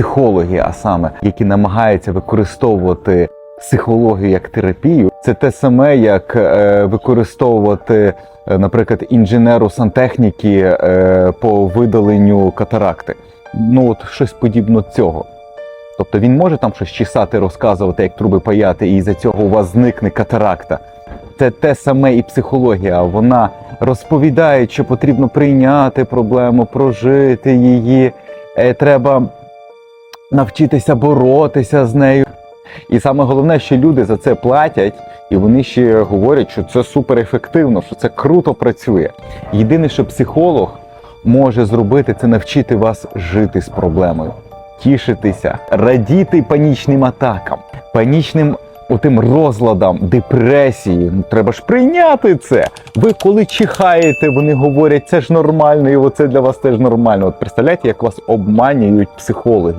психологи, а саме які намагаються використовувати психологію як терапію, це те саме, як е, використовувати, е, наприклад, інженеру сантехніки е, по видаленню катаракти. Ну от щось подібно цього. Тобто він може там щось чесати, розказувати, як труби паяти, і за цього у вас зникне катаракта. Це те саме і психологія. Вона розповідає, що потрібно прийняти проблему, прожити її. Треба навчитися боротися з нею. І саме головне, що люди за це платять, і вони ще говорять, що це суперефективно, що це круто працює. Єдине, що психолог може зробити, це навчити вас жити з проблемою, тішитися, радіти панічним атакам, панічним отим розладам, депресії. Ну треба ж прийняти це. Ви коли чихаєте, вони говорять, це ж нормально, і оце для вас теж нормально. От представляєте, як вас обманюють психологи.